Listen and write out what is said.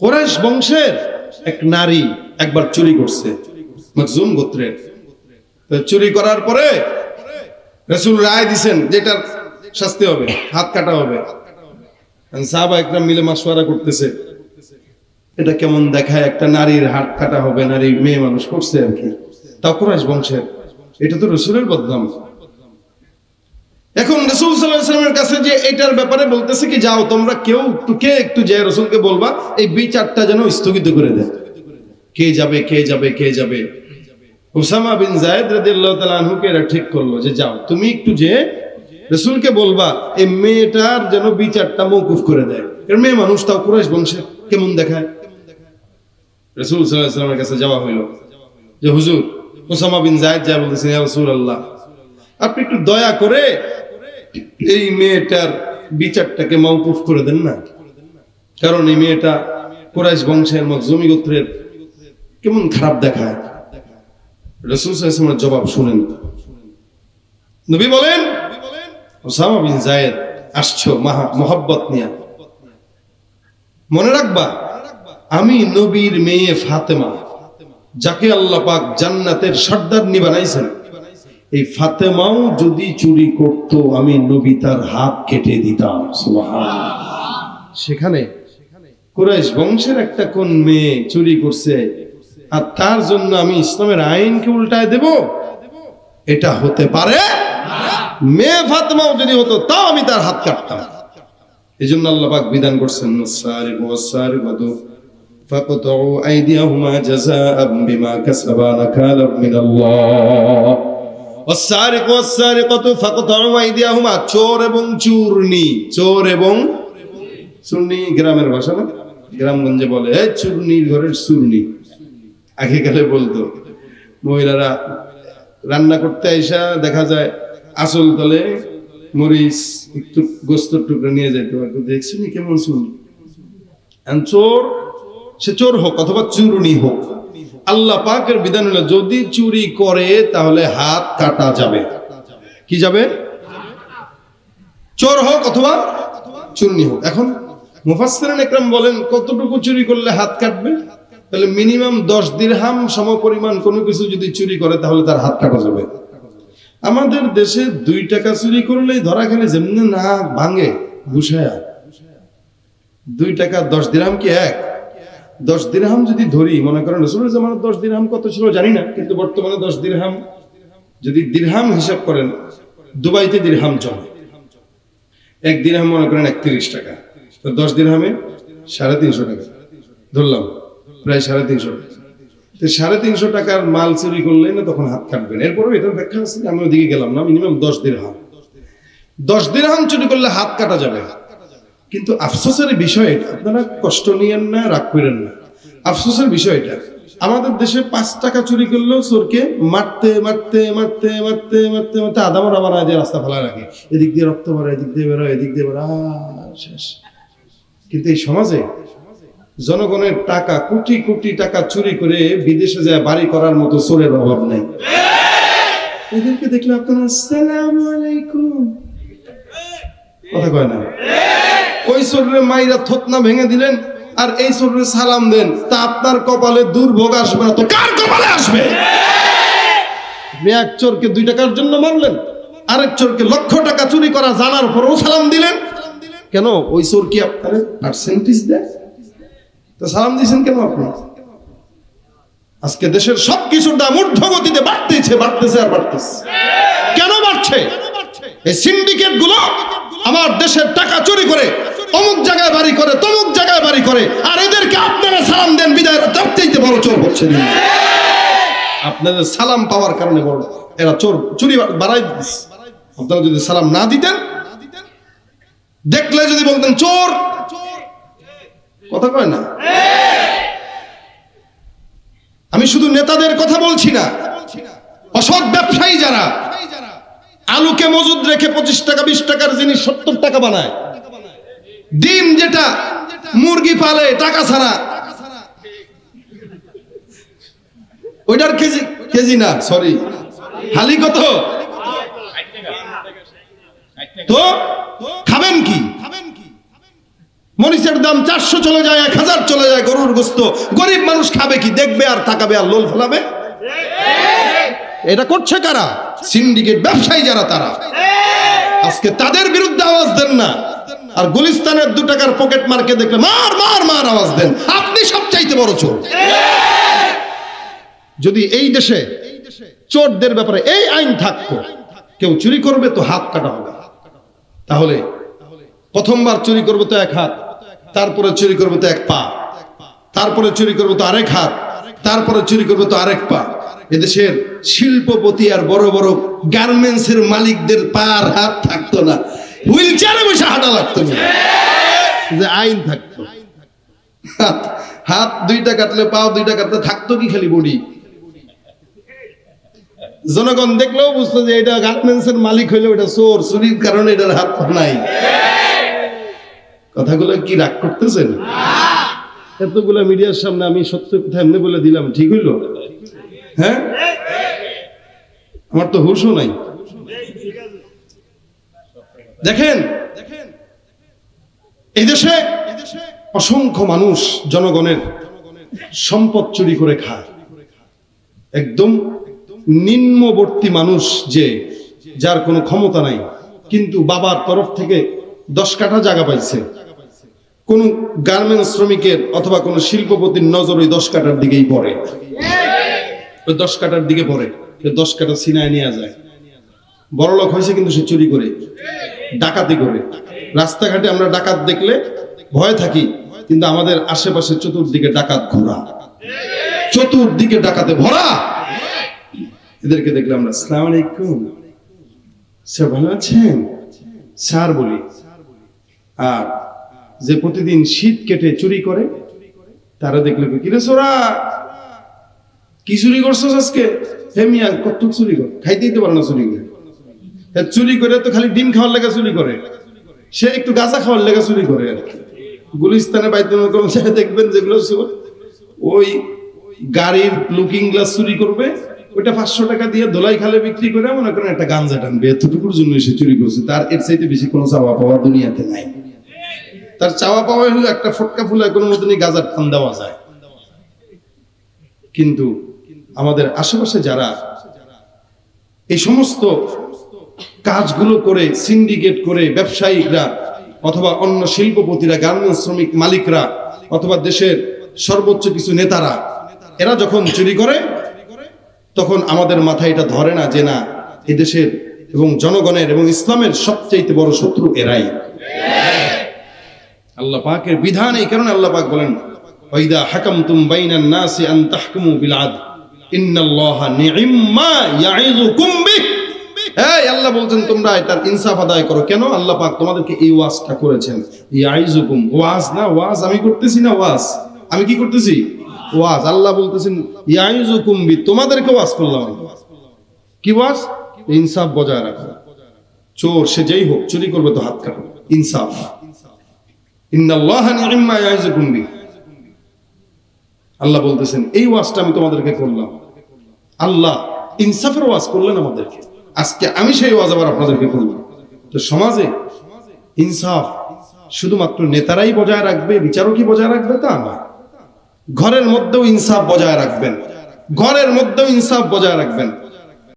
কোরাইশ বংশের এক নারী একবার চুরি করছে, মখজুম গোত্রের। চুরি করার পরে রসুল রায় দিছেন যেটার শাস্তি হবে, হাত কাটা হবে। সাহাবা একরাম মিলে মাসওয়ারা করতেছে। এটা কেমন দেখায়? একটা নারীর হাত কাটা হবে, নারী মেয়ে মানুষ করছে আর কি। তাও কোরাইশ বংশের। এটা তো রসুলের বদনাম। এখন রসুল সাল্লামের কাছে যে এটার ব্যাপারে বলতেছে কি, যাও, তোমরা কেউ কে, একটু যে রসুলকে বলবা, এই বিচারটা যেন স্থগিত করে দেয়। কে যাবে কে যাবে কে যাবে? বিন জায়দ ঠিক করল যে, যাও, তুমি একটু যে রসুলকে বলবা, এই মেয়েটার যেন বিচারটা করে দেয়। এর মেয়ে কুরাইশ কেমন দেখায়? রসুল সাল্লাল্লাহু সাল্লামের কাছে যাওয়া হইল। যে, হুজুর ওসামা বিন জায়দ যা বলতেছেন ইয়া রাসূলুল্লাহ, আপনি একটু দয়া করে এই মেয়েটার বিচারটাকে মৌকুফ করে দেন না। কারণ এই মেয়েটা কোরাইশ বংশের মখজুমি গোত্রের কেমন খারাপ দেখায়। জবাব শুনেন। নবী বলেন আমি নবীর মেয়ে ফাতেমা, যাকে আল্লাহ পাক জান্নাতের সর্দারনি বানাইছেন। এই ফাতেমাও যদি চুরি করত আমি নবী তার হাত কেটে দিতাম সুবহানাল্লাহ। সেখানে কুরাইশ বংশের একটা কোন মেয়ে চুরি করছে আর তার জন্য আমি ইসলামের আইনকে উল্টায় দেব এটা হতে পারে মেয়ে ফাতেমাও যদি হতো তাও আমি তার হাত কাটতাম এই জন্য আল্লাহ পাক বিধান করছেন সারিক ওয়াসারিকাতু فاقطعوا أيديهما جزاء بما كسبا نكالا من الله অসারিক অসারিক ফাঁকুমা চোর এবং চূর্ণি। চোর এবং চূর্ণি গ্রামের ভাষা না? গ্রামগঞ্জে বলে, এই চূর্ণির ঘরের চূর্ণি। আগেকালে বলতো, মহিলারা রান্না করতে আইসা দেখা যায় আসল তলে মরিচ একটু গোস্তর টুকরা নিয়ে যেতে পারতো দেখছি কেমন চুরনি চোর, সে চোর হোক অথবা চুরনি হোক। আল্লাহ পাকের বিধান হলো যদি চুরি করে, তাহলে হাত কাটা যাবে। কি যাবে? চোর হোক অথবা চুরনি হোক। এখন মুফাসসিরিন একরাম বলেন, কতটুকু চুরি করলে হাত কাটবে? তাহলে মিনিমাম দশ দিরহাম সম পরিমাণ কোনো কিছু যদি চুরি করে, তাহলে তার হাত কাটা যাবে। আমাদের দেশে দুই টাকা চুরি করলেই ধরা খেলে যেমনি না ভাঙে ঘুষায়া দুই টাকা দশ দিরহাম কি এক? দশ দিরহাম যদি ধরি, মনে করেন রসুলের জামানের দশ দিরহাম কত ছিল জানি না, কিন্তু বর্তমানে দশ দিরহাম যদি দিরহাম হিসাব করেন, দুবাইতে দিরহাম চলে এক দিরহাম মনে করেন একত্রিশ টাকা। তো দশ দিরহামে সাড়ে তিনশো টাকা। ধরলাম, প্রায় সাড়ে তিনশো টাকা। তো সাড়ে তিনশো টাকার মাল চুরি করলে না তখন হাত কাটবেন। এরপরেও এটার ব্যাখ্যা আছে, আমি ওদিকে গেলাম না, মিনিমাম দশ দিরহাম। দশ দিরহাম চুরি করলে হাত কাটা যাবে। কিন্তু আফসোসের বিষয় এটা। আপনারা কষ্ট নিয়েন না, রাগ করেন না। আফসোসের বিষয় এটা। আমাদের দেশে পাঁচ টাকা চুরি করলেও চোরকে মারতে মারতে মারতে মারতে মারতে মারতে আদামর আমার আজ রাস্তা ফেলা রাখে। এদিক দিয়ে রক্ত বেরো এদিক দিয়ে বেরো এদিক দিয়ে বেরো শেষ। কিন্তু এই সমাজে জনগণের টাকা, কোটি কোটি টাকা চুরি করে বিদেশে যায় বাড়ি করার মতো চোরের অভাব নেই। এদেরকে দেখলে আপনারা আসসালামু আলাইকুম। কথা কয় না। ওই শরীরে মাইরা থতনা ভেঙে দিলেন, আর এই শরীরে সালাম দেন, তা আপনার কপালে দুর্ভোগ আসবে না তো কার কপালে আসবে? এক চোরকে দুই টাকার জন্য মারলেন? আরেক চোরকে লক্ষ টাকা চুরি করা, জানার পরেও সালাম দিলেন। কেন? ওই চোর কি আপনার দেয়? তো সালাম দিয়েছেন কেন আপনি? আজকে দেশের সবকিছুর দাম ঊর্ধ্বগতিতে বাড়তেছে বাড়তেছে আর বাড়তেছে। কেন বাড়ছে? এই সিন্ডিকেটগুলো আমার দেশের টাকা চুরি করে অমুক জায়গায় বাড়ি করে, তমুক জায়গায় বাড়ি করে, আর এদেরকে আপনারা সালাম দেন, বিদায় তার চাইতে বড় চোর না। আপনাদের সালাম পাওয়ার কারণে বড়। এরা চোর, চুরি বাড়াই আপনারা যদি সালাম না দিতেন, দেখলে যদি বলতেন, চোর! কথা কয় না? আমি শুধু নেতাদের কথা বলছি না। অসৎ ব্যবসায়ী যারা, আলুকে মজুদ রেখে পঁচিশ টাকা, বিশ টাকার জিনিস সত্তর টাকা বানায়। ডিম যেটা মুরগি পালে টাকা ছাড়া। ওইটার কেজি কেজি না সরি হালি কত? তো খাবেন কি? মরিচের দাম চারশো চলে যায়, এক হাজার চলে যায় গরুর গোস্ত। গরিব মানুষ খাবে কি? দেখবে আর তাকাবে আর লোল ফেলাবে? এটা করছে কারা? সিন্ডিকেট ব্যবসায়ী যারা তারা। আজকে তাদের বিরুদ্ধে আওয়াজ দেন না। আর গুলিস্তানের দু টাকার পকেট মার্কে দেখলে মার মার মার আওয়াজ দেন। আপনি সবচাইতে বড় চোর। যদি এই দেশে চোরদের ব্যাপারে এই আইন থাকতো, কেউ চুরি করবে তো হাত কাটা হবে। তাহলে প্রথমবার চুরি করবে তো এক হাত, তারপরে চুরি করবে তো এক পা, তারপরে চুরি করবে তো আরেক হাত, তারপরে চুরি করবে তো আরেক পা। এদেশের শিল্পপতি আর বড় বড় গার্মেন্টস এর মালিকদের পা আর হাত থাকতো না। হুইল চেয়ারে বসে হাঁটা লাগতো না। যে আইন থাকতো। হাত দুইটা কাটলে পাও দুইটা কাটলে থাকতো কি খালি বডি? জনগণ দেখলেও বুঝতো যে এটা গার্মেন্টস এর মালিক হইল এটা চোর চুরির কারণে এটার হাত নাই। কথাগুলো কি রাগ করতেছেন? এতগুলো মিডিয়ার সামনে আমি সত্য কথা এমনি বলে দিলাম ঠিক হইল? হ্যাঁ? আমার তো হুশও নাই। দেখেন, এই দেশে অসংখ্য মানুষ জনগণের সম্পদ চুরি করে খায়। একদম নিম্নবর্তী মানুষ যে, যার কোনো ক্ষমতা নাই, কিন্তু বাবার তরফ থেকে দশ কাঠা জায়গা পাইছে। কোন গার্মেন্টস শ্রমিকের অথবা কোন শিল্পপতির নজর ওই দশ কাঠার দিকেই পড়ে। ওই দশ কাঠার দিকে পড়ে। দশ কাঠা সিনায় নিয়ে যায়। বড় লোক হয়েছে কিন্তু সে চুরি করে, ডাকাতি করে। রাস্তাঘাটে আমরা ডাকাত দেখলে ভয় থাকি, কিন্তু আমাদের আশেপাশে চতুর্দিকে ডাকাত ঘোরা চতুর্দিকে ডাকাতে ভরা। এদেরকে দেখলে আমরা, সালাম আলাইকুম। স্যার, ভালো আছেন? স্যার, বলি। আর যে প্রতিদিন শীত কেটে চুরি করে, তারা দেখলে কিরে সোরা? কি চুরি করছ আজকে? হে মিয়া কত চুরি কর খাইতেই তো পারে না চুরি করে। চুরি করে তো খালি ডিম খাওয়ার লেগে চুরি করে। সে একটু গাঁজা খাওয়ার লেগে চুরি করে। গুলিস্তানে বাইতে দেখবেন যেগুলো ওই গাড়ির লুকিং গ্লাস চুরি করবে, ওইটা পাঁচশো টাকা দিয়ে দোলাই খালে বিক্রি করে মনে করেন একটা গাঞ্জা টানবে। এতটুকুর জন্য সে চুরি করছে। তার এর চাইতে বেশি কোনো চাওয়া পাওয়া দুনিয়াতে নাই। তার চাওয়া পাওয়া হলো একটা ফটকা ফুলে কোনো মতনই গাজার টান দেওয়া যায়। কিন্তু আমাদের আশেপাশে যারা এই সমস্ত কাজগুলো করে সিন্ডিকেট করে ব্যবসায়িকরা অথবা অন্য শিল্পপতিরা গার্মেন্টস শ্রমিক মালিকরা অথবা দেশের সর্বোচ্চ কিছু নেতারা, এরা যখন চুরি করে, তখন আমাদের মাথায় এটা ধরে না যে না, এদেশের এবং জনগণের এবং ইসলামের সবচাইতে বড় শত্রু এরাই। আল্লাহ পাকের বিধান এই কারণে আল্লাহ পাক বলেন, ওয়াইদা হাকামতুম বাইনান নাসি আন তাহকুমু বিল আদল। ইন্নাল্লাহা নি'ম্মা ইয়াইযুকুম বিহ এই আল্লাহ বলছেন, তোমরা ইনসাফ আদায় করো। কেন? আল্লাহ পাক তোমাদেরকে এই ওয়াজটা করেছেন। ওয়াজ না, ওয়াজ আমি করতেছি না, ওয়াজ? আমি কি করতেছি? ওয়াজ। আল্লাহ বলতেছেন বি, তোমাদেরকে ওয়াজ করলাম কি ওয়াজ? ইনসাফ বজায় রাখো। চোর, সে যেই হোক, চুরি করবে তো হাত কাটো ইনসাফ। ইন্নাল্লাহা নি'ম্মা ইয়াইযুকুম বি। আল্লাহ বলতেছেন, এই ওয়াজটা আমি তোমাদেরকে করলাম। আল্লাহ, ইনসাফের ওয়াজ করলেন আমাদেরকে। আজকে আমি সেই ওয়াজ আবার আপনাদেরকে বলব। তো সমাজে ইনসাফ শুধুমাত্র নেতারাই বজায় রাখবে, বিচারকই বজায় রাখবে তা না। ঘরের মধ্যেও ইনসাফ বজায় রাখবেন। ঘরের মধ্যেও ইনসাফ বজায় রাখবেন।